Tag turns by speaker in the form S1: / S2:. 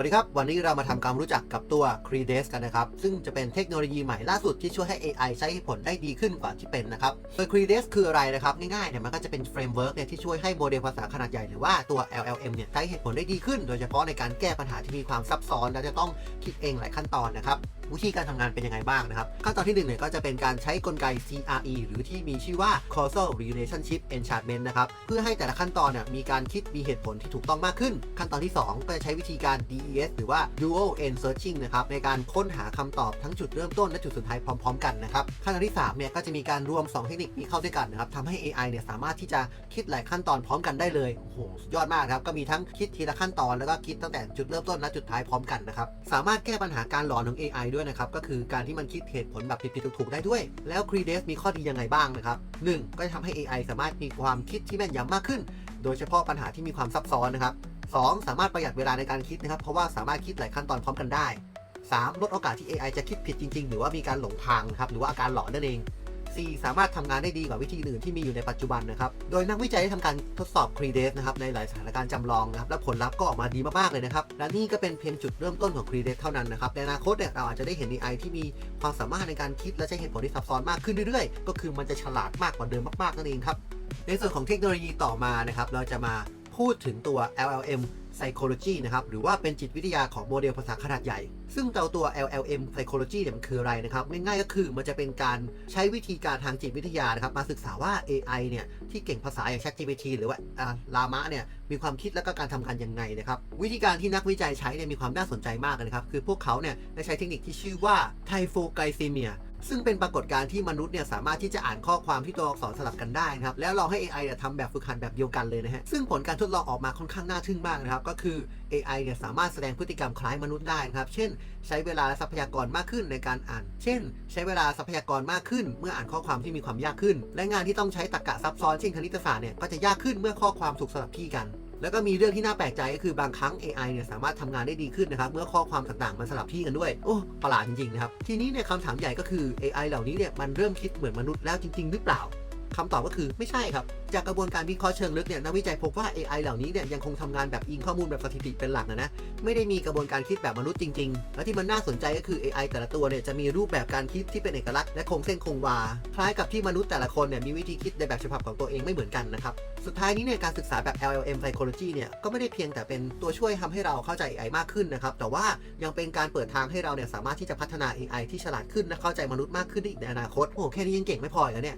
S1: สวัสดีครับ วันนี้เรามาทำความรู้จักกับตัว c r e d e s กันนะครับ ซึ่งจะเป็นเทคโนโลยีใหม่ล่าสุดที่ช่วยให้ AI ใช้ผลได้ดีขึ้นกว่าที่เป็นนะครับ โดย c r e d e s คืออะไรนะครับ ง่ายๆเนี่ยมันก็จะเป็นเฟรมเวิร์กเนี่ยที่ช่วยให้โมเดลภาษาขนาดใหญ่หรือว่าตัว LLM เนี่ยใช้เหตุผลได้ดีขึ้น โดยเฉพาะในการแก้ปัญหาที่มีความซับซ้อน และจะต้องคิดเองหลายขั้นตอนนะครับวิธีการทำงานเป็นยังไงบ้างนะครับ ขั้นตอนที่หนึ่งเนี่ยก็จะเป็นการใช้กลไก CRE หรือที่มีชื่อว่า causal relationship enchantment นะครับ เพื่อให้แต่ละขั้นตอนเนี่ยมีการคิดมีเหตุผลที่ถูกต้องมากขึ้น ขั้นตอนที่ 2 ก็จะใช้วิธีการ DES หรือว่า dual end searching นะครับในการค้นหาคำตอบทั้งจุดเริ่มต้นและจุดสุดท้ายพร้อม ๆ กันนะครับขั้นตอนที่3เนี่ยก็จะมีการรวม 2 เทคนิคนี้เข้าด้วยกันนะครับทำให้ AI เนี่ยสามารถที่จะคิดหลายขั้นตอนพร้อมกันได้เลยโอ้โหยอดมากครับก็มีทั้งคิดทีละขั้นตอนแล้วก็คิดตั้งแต่จุดเริ่มต้นและจุดท้ายพร้อมกันนะครับสามารถแก้ปัญหาการหลอนของ AI ด้วยนะครับก็คือการที่มันคิดเหตุผลแบบผิดๆถูกๆได้ด้วย แล้ว c r e d e s มีข้อดียังไงบ้างนะครับ 1. ก็จะทำให้ AI สามารถมีความคิดที่แม่นยำมากขึ้น โดยเฉพาะปัญหาที่มีความซับซ้อนนะครับ 2. สามารถประหยัดเวลาในการคิดนะครับ เพราะว่าสามารถคิดหลายขั้นตอนพร้อมกันได้ 3. ลดโอกาสที่ AI จะคิดผิดจริง ๆ หรือว่ามีการหลงทางครับหรือว่าอาการหลอนนั่นเอง 4. สามารถทำงานได้ดีกว่าวิธีอื่นที่มีอยู่ในปัจจุบันนะครับ โดยนักวิจัยได้ทำการทดสอบ c r e d e นะครับในหลายสถานการณ์จำลองนะครับและผลลัพธ์ก็ออกมาดีมากๆเลยนะครับ และนี่ก็เป็นเพียงจุดเริ่มต้นของ c r e d e เท่านั้นนะครับในอนาคตเนี่ยเราอาจจะได้เห็น AI ที่มีความสามารถในการคิดและใช้เหตุผลที่ซับซ้อนมากขึ้นเรื่อยๆ ก็คือมันจะฉลาดมากกว่าเดิมมากๆนั่นเองครับในส่วนของเทคโนโลยีต่อมานะครับเราจะมา พูดถึงตัว LLM Psychology นะครับ หรือว่าเป็นจิตวิทยาของโมเดลภาษาขนาดใหญ่ ซึ่งเจ้าตัว LLM Psychology เนี่ยมันคืออะไรนะครับ ง่ายๆก็คือมันจะเป็นการใช้วิธีการทางจิตวิทยานะครับ มาศึกษาว่า AI เนี่ย ที่เก่งภาษาอย่าง ChatGPT หรือว่าลามะเนี่ย มีความคิดและก็การทำงานยังไงนะครับ วิธีการที่นักวิจัยใช้เนี่ยมีความน่าสนใจมากนะครับ คือพวกเขาเนี่ยได้ใช้เทคนิคที่ชื่อว่า Typhoglycemia ซึ่งเป็นปรากฏการณ์ที่มนุษย์เนี่ยสามารถที่จะอ่านข้อความที่ตัวอักษรสลับกันได้นะครับ แล้วลองให้ AI เนี่ยทำแบบฝึกหัดแบบเดียวกันเลยนะฮะ ซึ่งผลการทดลองออกมาค่อนข้างน่าทึ่งมากนะครับ ก็คือ AI เนี่ยสามารถแสดงพฤติกรรมคล้ายมนุษย์ได้นะครับ เช่น ใช้เวลาและทรัพยากรมากขึ้นในการอ่าน เช่น ใช้เวลาทรัพยากรมากขึ้น เมื่ออ่านข้อความที่มีความยากขึ้น และงานที่ต้องใช้ตรรกะซับซ้อนเช่นคณิตศาสตร์เนี่ยก็จะยากขึ้นเมื่อข้อความถูกสลับที่กัน แล้วก็มีเรื่องที่น่าแปลกใจก็คือบางครั้ง AI เนี่ยสามารถทำงานได้ดีขึ้นนะครับเมื่อข้อความต่างๆมันสลับที่กันด้วย โอ้ประหลาดจริงๆนะครับทีนี้เนี่ยคำถามใหญ่ก็คือ AI เหล่านี้เนี่ยมันเริ่มคิดเหมือนมนุษย์แล้วจริง ๆ หรือเปล่า คำตอบก็คือไม่ใช่ครับ จากกระบวนการวิเคราะห์เชิงลึกเนี่ยนักวิจัยพบว่า AI เหล่านี้เนี่ยยังคงทำงานแบบอิงข้อมูลแบบสถิติเป็นหลักนะนะไม่ได้มีกระบวนการคิดแบบมนุษย์จริง ๆ และที่มันน่าสนใจก็คือ AI แต่ละตัวเนี่ยจะมีรูปแบบการคิดที่เป็นเอกลักษณ์และคงเส้นคงวา คล้ายกับที่มนุษย์แต่ละคนเนี่ยมีวิธีคิดในแบบฉบับของตัวเองไม่เหมือนกันนะครับสุดท้ายนี้เนี่ยการศึกษาแบบ LLM Psychology เนี่ยก็ไม่ได้เพียงแต่เป็นตัวช่วยทำให้เราเข้าใจ AI มากขึ้นนะครับแต่ว่ายังเป็นการเปิดทางให้เราเนี่ยสามารถที่จะพัฒนา AI ที่ฉลาดขึ้นและเข้าใจมนุษย์มากขึ้นได้อีกในอนาคตโอ้แค่นี้ยังเก่งไม่พออีกแล้วเนี่ย